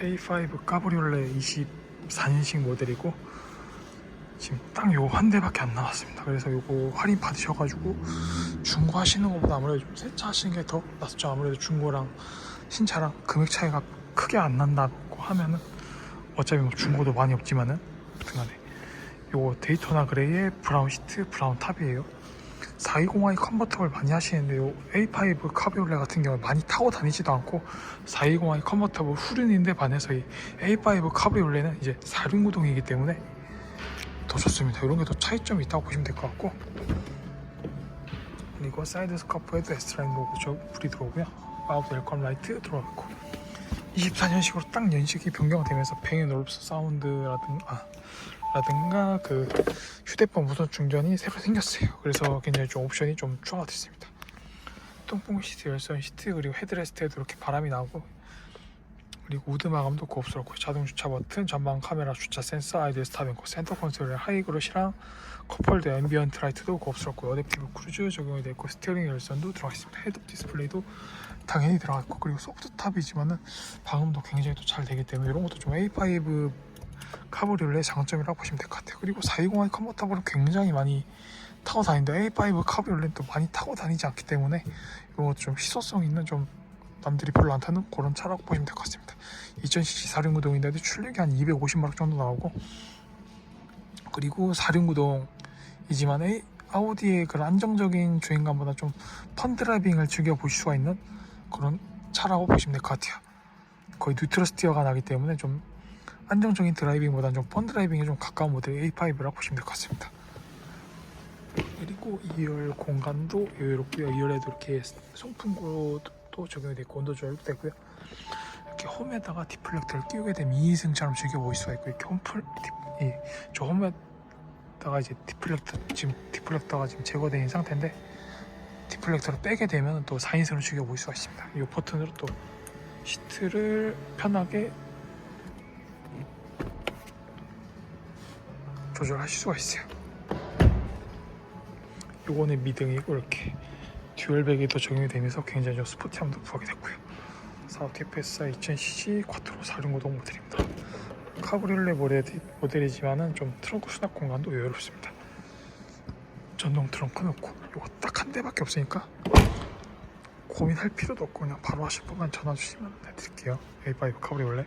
A5 까브리올레 24년식 모델이고 지금 딱 요 한 대밖에 안 나왔습니다. 그래서 요거 할인 받으셔가지고 중고 하시는 것보다 아무래도 좀 세차 하시는 게 더 낫죠. 아무래도 중고랑 신차랑 금액 차이가 크게 안 난다고 하면은 어차피 뭐 중고도 많이 없지만은 등간에 요거 데이토나 그레이의 브라운 시트 브라운 탑이에요. 420i 컨버터블 많이 하시는데 요 A5 카비올레 같은 경우에 많이 타고 다니지도 않고 420i 컨버터블 후륜인데 반해서 이 A5 카비올레는 이제 4륜구동이기 때문에 더 좋습니다. 이런 게 더 차이점이 있다고 보시면 될 것 같고 그리고 사이드 스카프에도 S라인 로고 저 불이 들어오고요. 아웃 웰컴 라이트 들어가고 24년식으로 딱 연식이 변경되면서 뱅앤 올립스 사운드라든가 아, 라든가 그 휴대폰 무선 충전이 새로 생겼어요. 그래서 굉장히 좀 옵션이 좀 추가가 됐습니다. 통풍 시트, 열선 시트 그리고 헤드레스트에도 이렇게 바람이 나오고 그리고 우드 마감도 고급스럽고 자동 주차 버튼, 전방 카메라 주차 센서, 아이들 스타뱅크, 센터 콘솔의 하이그로시랑 컵홀드 앰비언트 라이트도 고급스럽고 어댑티브 크루즈 적용이 되어 있고 스티어링 열선도 들어가 있습니다. 헤드업 디스플레이도 당연히 들어가 있고 그리고 소프트 탑이지만은 방음도 굉장히 또 잘 되기 때문에 이런 것도 좀 A5 카브리올레의 장점이라고 보시면 될 것 같아요. 그리고 420i 컨버터블은 굉장히 많이 타고 다니는데 A5 카브리올레는 또 많이 타고 다니지 않기 때문에 이거 좀 희소성 있는 좀 남들이 별로 안 타는 그런 차라고 보시면 될 것 같습니다. 2000cc 4륜구동인데도 출력이 한 250마력 정도 나오고 그리고 4륜구동이지만 A 아우디의 그런 안정적인 주행감보다 좀 펀드라이빙을 즐겨 보실 수가 있는 그런 차라고 보시면 될 것 같아요. 거의 뉴트럴 스티어가 나기 때문에 좀 안정적인 드라이빙보다는 좀 펀드라이빙에 좀 가까운 모델 A5라고 보시면 될 것 같습니다. 그리고 2열 공간도 이렇게 2열에도 이렇게 송풍구도 적용이 되고 온도 조절도 되고요. 이렇게 홈에다가 디플렉터를 끼우게 되면 2인승처럼 즐겨보실 수가 있고 이렇게 홈플 디, 이, 저 홈에다가 이제 디플렉터 지금 디플렉터가 지금 제거된 상태인데 디플렉터를 빼게 되면 또 4인승으로 즐겨보실 수가 있습니다. 이 버튼으로 또 시트를 편하게 조절하실 수가 있어요. 요거는 미등이고 이렇게 듀얼백이 더 적용이 되면서 굉장히 좀 스포티함도 부하게 됐고요. 사우디 FSI 2000cc 쿼트로 4륜구동 모델입니다. 모델, 모델이지만은 좀 트렁크 수납 공간도 여유롭습니다. 전동 트렁크 넣고 요거 딱 한 대밖에 없으니까 고민할 필요도 없고 그냥 바로 하실 분만 전화 주시면 해드릴게요. A5 카브리올레